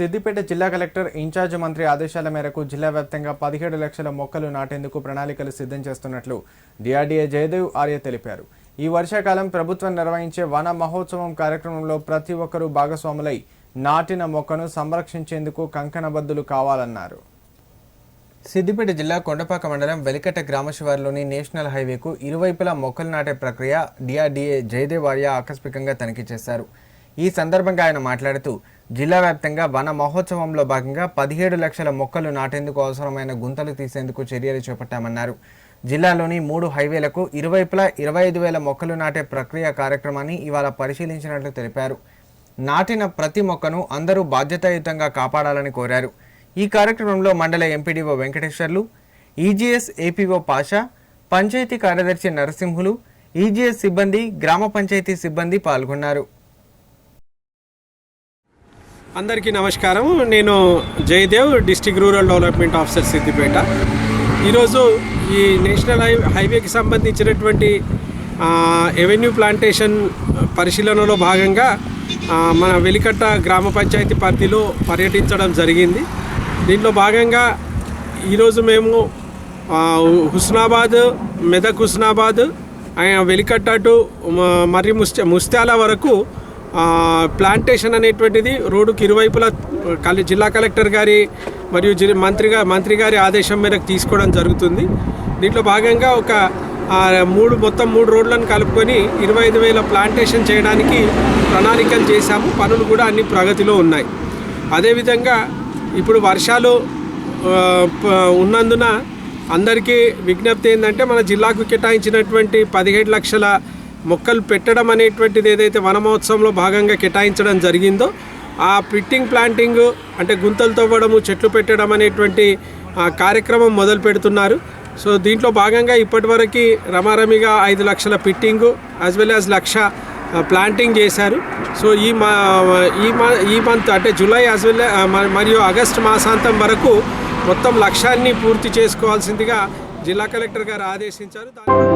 సిద్దిపేట జిల్లా collector incharge మంత్రి ఆదేశాల మేరకు జిల్లా వ్యాప్తంగా పదిహేడు లక్షల మొక్కలు నాటేందుకు ప్రణాళికలు సిద్ధం చేస్తున్నట్లు డిఆర్డీఏ జయదేవ్ ఆర్య తెలిపారు. ఈ వర్షాకాలం ప్రభుత్వం నిర్వహించే వన మహోత్సవం కార్యక్రమంలో ప్రతి ఒక్కరూ భాగస్వాములై నాటిన మొక్కను సంరక్షించేందుకు కంకణబద్దులు కావాలన్నారు. సిద్దిపేట జిల్లా కొండపాక మండలం వెలికట గ్రామ శివారులోని నేషనల్ హైవేకు ఇరువైపులా మొక్కలు నాటే ప్రక్రియ డిఆర్డీఏ జయదేవ్ ఆర్య ఆకస్మికంగా తనిఖీ చేశారు. ఈ సందర్భంగా ఆయన మాట్లాడుతూ జిల్లా వ్యాప్తంగా వన మహోత్సవంలో భాగంగా పదిహేడు లక్షల మొక్కలు నాటేందుకు అవసరమైన గుంతలు తీసేందుకు చర్యలు చేపట్టామన్నారు. జిల్లాలోని మూడు హైవేలకు ఇరువైపులా ఇరవై ఐదు వేల మొక్కలు నాటే ప్రక్రియ కార్యక్రమాన్ని ఇవాళ పరిశీలించినట్లు తెలిపారు. నాటిన ప్రతి మొక్కను అందరూ బాధ్యతాయుతంగా కాపాడాలని కోరారు. ఈ కార్యక్రమంలో మండల MPDO Venkateswarlu EGS APO Pasha panchayat కార్యదర్శి నరసింహులు ఈజీఎస్ సిబ్బంది గ్రామ పంచాయతీ సిబ్బంది పాల్గొన్నారు. అందరికీ నమస్కారం. నేను Jayadev district rural development officer Siddipet. ఈరోజు ఈ నేషనల్ హై హైవేకి సంబంధించినటువంటి ఎవెన్యూ ప్లాంటేషన్ పరిశీలనలో భాగంగా మన వెలికట్ట గ్రామ పంచాయతీ పరిధిలో పర్యటించడం జరిగింది. దీంట్లో భాగంగా ఈరోజు మేము హుస్నాబాద్ మెదక్ హుస్నాబాద్ వెలికట్ట టు మర్రి మరి ముస్త ముస్త్యాల వరకు ప్లాంటేషన్ అనేటువంటిది రోడ్డుకి ఇరువైపులా కలి జిల్లా కలెక్టర్ గారి మరియు జి మంత్రిగా మంత్రి గారి ఆదేశం మేరకు తీసుకోవడం జరుగుతుంది. దీంట్లో భాగంగా ఒక మూడు మొత్తం మూడు రోడ్లను కలుపుకొని ఇరవై ఐదు వేల ప్లాంటేషన్ చేయడానికి ప్రణాళికలు చేశాము. పనులు కూడా అన్ని ప్రగతిలో ఉన్నాయి. అదేవిధంగా ఇప్పుడు వర్షాలు ఉన్నందున అందరికీ విజ్ఞప్తి ఏంటంటే మన జిల్లాకు కేటాయించినటువంటి పదిహేడు లక్షల మొక్కలు పెట్టడం అనేటువంటిది ఏదైతే వన మహోత్సవంలో భాగంగా కేటాయించడం జరిగిందో ఆ పిట్టింగ్ ప్లాంటింగ్ అంటే గుంతలు తవ్వడము చెట్లు పెట్టడం అనేటువంటి కార్యక్రమం మొదలు పెడుతున్నారు. సో దీంట్లో భాగంగా ఇప్పటివరకు రమారమిగా ఐదు లక్షల pitting as well as lakh planting చేశారు. సో ఈ మా ఈ మా ఈ మంత్ అంటే జూలై యాజ్ వెల్ మరియు ఆగస్ట్ మాసాంతం వరకు మొత్తం లక్ష్యాన్ని పూర్తి చేసుకోవాల్సిందిగా జిల్లా కలెక్టర్ గారు ఆదేశించారు. దాని